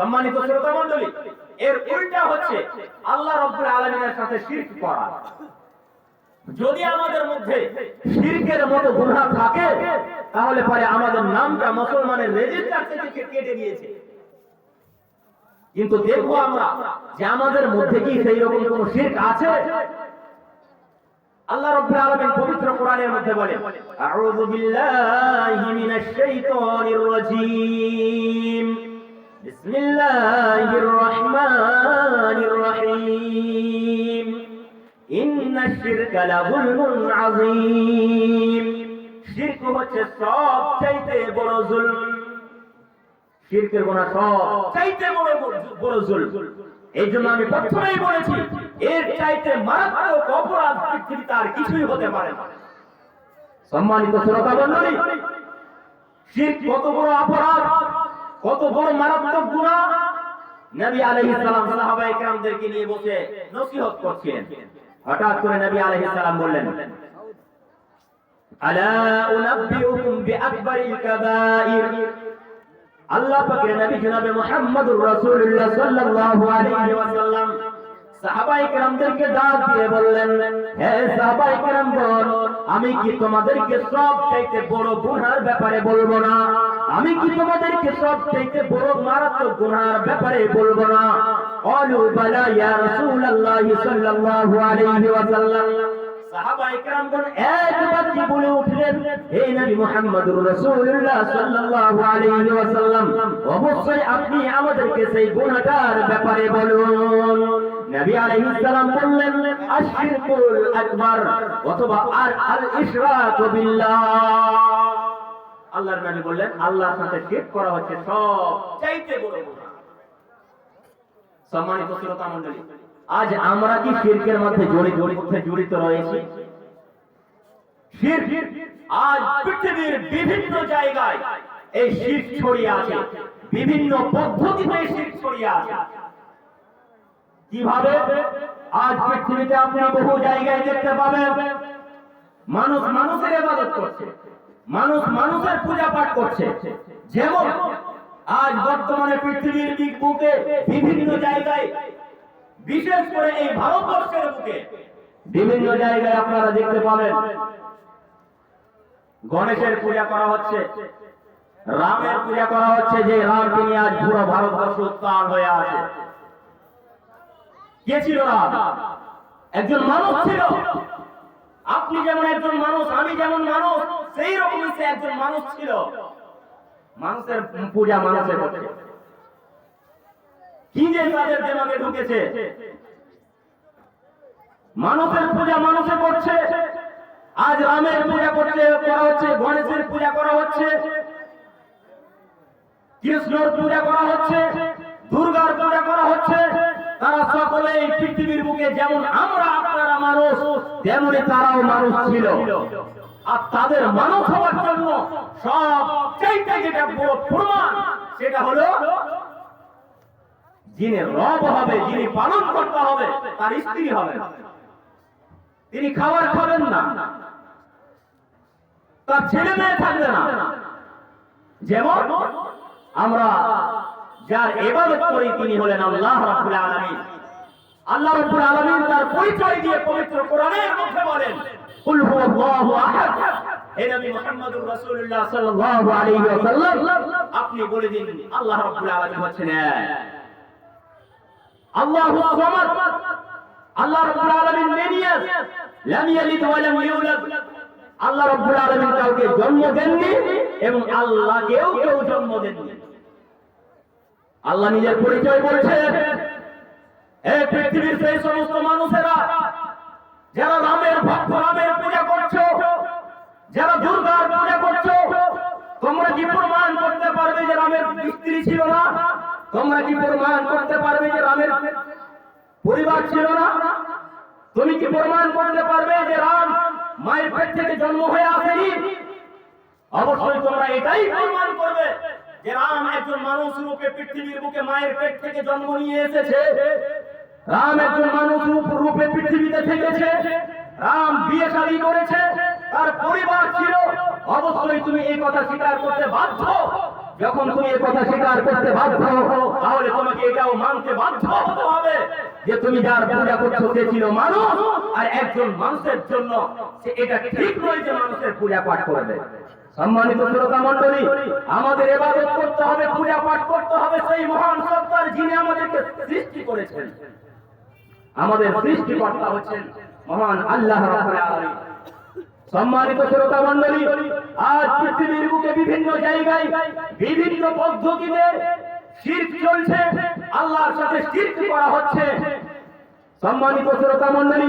সম্মানিত শ্রোতা মণ্ডলী এর উল্টা হচ্ছে আল্লাহ রব্বুল আলামিনের সাথে শিরক করা। যদি আমাদের মধ্যে শিরকের মতো গুনাহ থাকে, তাহলে পরে আমাদের নামটা মুসলমানের রেজিস্টার থেকে কেটে গিয়েছে কিন্তু দেখব আমরা যে আমাদের মধ্যে কি সেই রকম কোন শিরক আছে? আল্লাহ রাব্বুল আলামিন পবিত্র কোরআনের মধ্যে বলে আউযু বিল্লাহি মিনাশ শাইতানির রাজীম। বিসমিল্লাহির রাহমানির রহিম ইন্নাশ শিরকা লাযুলমুন আযীম শিরক হচ্ছে সবচাইতে বড় জুলম। শিরকের গোনা সব বড় বড় জুলম। এই জন্য আমি প্রথমেই বলেছি, এর চাইতে মারাত্মক অপরাধ পৃথিবীতে আর কিছুই হতে পারে সম্মানিত শ্রোতা মণ্ডলী শিরক কত বড় অপরাধ? কত বড় মারাত্মক গুনাহ। নবী আলাইহিস সালাম সাহাবায়ে কেরামদেরকে নিয়ে বসে নসিহত করছেন। হঠাৎ করে নবী আলাইহিস সালাম বললেন, আলা উনাব্বিউকুম বিআকবারিল কাবাইর। আল্লাহ পাকের নবী জনাবে মুহাম্মদুর রাসূলুল্লাহ সাল্লাল্লাহু আলাইহি ওয়াসাল্লাম সাহাবায়ে কেরামদেরকে ডাক দিয়ে বললেন হে সাহাবায়ে কেরাম বল আমি কি তোমাদেরকে সব চাইতে বড় গুনার ব্যাপারে বলবো না আমি কি তোমাদেরকে সব চাইতে বড় মারাত্মক গুনার ব্যাপারে বলবো না قالوا بلى يا رسول الله صلى الله عليه وسلم সাহাবায়ে কেরামগণ একবার কি বলে উঠলেন হে নবী মুহাম্মদুর রাসূলুল্লাহ সাল্লাল্লাহু আলাইহি ওয়াসাল্লাম অবশ্যই আপনি আমাদেরকে সেই গুনাহটার ব্যাপারে বলুন নবী আলাইহিস সালাম বললেন, আশরিকুল আকবার অথবা আর আল বিল্লাহ। আল্লাহর নবী বললেন, আল্লাহর সাথে শিরক করা হচ্ছে সব চাইতে বড় সম্মানিত শ্রোতা মণ্ডলী, আজ আমরা কি শিরকের মধ্যে জড়িত জড়িত রয়েছি? শিরক আজ পৃথিবীর বিভিন্ন জায়গায় এই শিরক ছড়িয়ে আছে, বিভিন্ন পদ্ধতিতে শিরক ছড়িয়ে আছে। কীভাবে? আজ পৃথিবীতে আপনি বহু জায়গায় দেখতে পাবেন। মানুষ মানুষের ইবাদত করছে। মানুষ মানুষের পূজা পাঠ করছে। যেমন আজ বর্তমানে পৃথিবীর দিক বুকে বিভিন্ন জায়গায়, বিশেষ করে এই ভারতবর্ষের বুকে বিভিন্ন জায়গায় আপনারা দেখতে পাবেন। গণেশের পূজা করা হচ্ছে। রামের পূজা করা হচ্ছে। যে রাম তিনি আজ পুরো ভারতবর্ষ উত্তাল হয়ে আছে। কে ছিল একজন মানুষ ছিল। আপনি যেমন একজন মানুষ, আমি যেমন মানুষ, সেই রকমই সে একজন মানুষ ছিল। মানুষের পূজা মানুষের করছে কি যে তাদের দেমাগে ঢুকেছে। মানুষের পূজা মানুষে করছে। আজ রামের পূজা করছে করা হচ্ছে, গণেশের পূজা করা হচ্ছে। কৃষ্ণর পূজা করা হচ্ছে। দুর্গার পূজা করা হচ্ছে। তারা সকলে এই পৃথিবীর বুকে যেমন আমরা, আপনারা মানুষ, তেমনি তারাও মানুষ ছিল। আর তাদের মানুষ হওয়ার জন্য সব চাইতে যেটা বড় প্রমাণ, সেটা হলো যিনি রব হবে, যিনি পালন করতে হবে, তার স্ত্রী হবে। তিনি খাবার খাবেন না। তার ছেলে মেয়ে থাকবে না। যেমন আমরা যার এবাদত করি তিনি হলেন আল্লাহ রাব্বুল আলামিন। আল্লাহ রাব্বুল আলামিন তার পরিচয় দিয়ে পবিত্র কোরআনের মধ্যে বলেন, কুল হুয়াল্লাহু আহাদ। হে নবী মুহাম্মদুর রাসূলুল্লাহ সাল্লাল্লাহু আলাইহি ওয়াসাল্লাম, আপনি বলে দিন, আল্লাহ রাব্বুল আলামিন হচ্ছেন আল্লাহু সামাদ। আল্লাহ রাব্বুল আলামিন মেনিয়াস, লাম ইয়ালিদ ওয়া লাম ইউলাদ। আল্লাহ রাব্বুল আলামিন কাউকে জন্ম দেননি এবং আল্লাহকেও কেউ জন্ম দেননি। আল্লাহ নিজের পরিচয় বলছে এই পৃথিবীর সেই সমস্ত মানুষেরা, যারা রামের ভক্ত, রামের পূজা করছ, যারা দুর্গার পূজা করছ, তোমরা কি প্রমাণ করতে পারবে যে রামের স্ত্রী ছিল না? তোমরা কি প্রমাণ করতে পারবে যে রামের পরিবার ছিল না? তুমি কি প্রমাণ করতে পারবে যে রাম মায়ের পেট থেকে জন্ম হয়ে আসেনি? অবশ্যই তোমরা এটাই প্রমাণ করবে। যে রাম একজন মানুষ রূপে পৃথিবীর বুকে মায়ের পেট থেকে জন্ম নিয়ে এসেছে, রাম একজন মানুষ রূপে পৃথিবীতে থেকেছে, রাম বিয়ে শাদী করেছে, তার পরিবার ছিল। অবশ্যই তুমি এই কথা স্বীকার করতে বাধ্য। যখন তুমি এই কথা স্বীকার করতে বাধ্য, তাহলে তোমাকে এটাও মানতে বাধ্য হতে হবে যে তুমি যার পূজা করছ সে ছিল মানুষ, আর একজন মানুষের জন্য সে এটা ঠিক নয় যে মানুষের পূজা পাঠ করবে। সম্মানিত শ্রোতা মন্ডলী আমাদের এবাদত করতে হবে পূজা পাঠ করতে হবে, সেই মহান সত্তার যিনি আমাদেরকে সৃষ্টি করেছেন। আমাদের সৃষ্টিকর্তা হচ্ছেন মহান আল্লাহ সম্মানিত শ্রোতা মন্ডলী আজ পৃথিবীর বুকে বিভিন্ন জায়গায়, বিভিন্ন পদ্ধতিতে শির্ক চলছে, আল্লাহর সাথে শির্ক করা হচ্ছে। সম্মানিত শ্রোতা মন্ডলী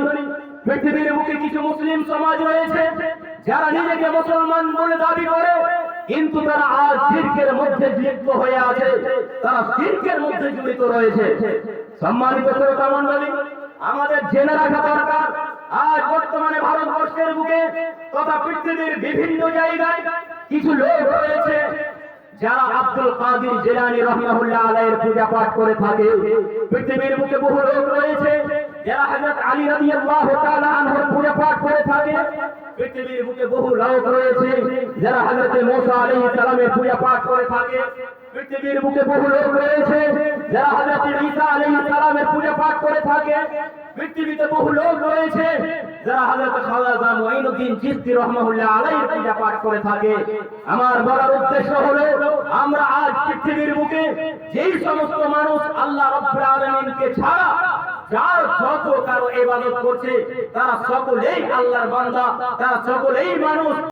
পৃথিবীর বুকে কিছু মুসলিম সমাজ রয়েছে যারা নিজেকে মুসলমান বলে দাবি করে, কিন্তু তারা আজ শির্কের মধ্যে লিপ্ত হয়ে আছে, তারা শির্কের মধ্যে জড়িত রয়েছে। সম্মানিত শ্রোতা মন্ডলী আমাদের জেনে রাখা দরকার, আজ বর্তমানে ভারতবর্ষের বুকে তথা পৃথিবীর বিভিন্ন জায়গায় কিছু লোক রয়েছে, যারা আব্দুল কাদির জেলানি রহমাহুল্লাহ আলাইহির পূজা পাঠ করে থাকে। পৃথিবীর বুকে বহু লোক রয়েছে, যারা হযরত আলী রাদিয়াল্লাহু তাআলা আনহুর পূজা পাঠ করে থাকে। পৃথিবীর বুকে বহু লোক রয়েছে, যারা হযরত মুসা পূজা পাঠ করে থাকে। পৃথিবীর বুকে বহু লোক রয়েছে, যারা হযরত ঈসা পূজা পাঠ করে থাকে। পৃথিবীতে বহু লোক রয়েছে, যারা হযরত খাওয়াজা মুঈনুদ্দিন চিশতি রাহমাহুল্লাহ পূজা পাঠ করে থাকে। আমার বলার উদ্দেশ্য হলো, আমরা আজ পৃথিবীর বুকে যেই সমস্ত মানুষ আল্লাহ রাব্বুল ছাড়া যার যত কারও এবাদত করছে তারা সকলেই আল্লাহর বান্দা তারা সকলেই মানুষ।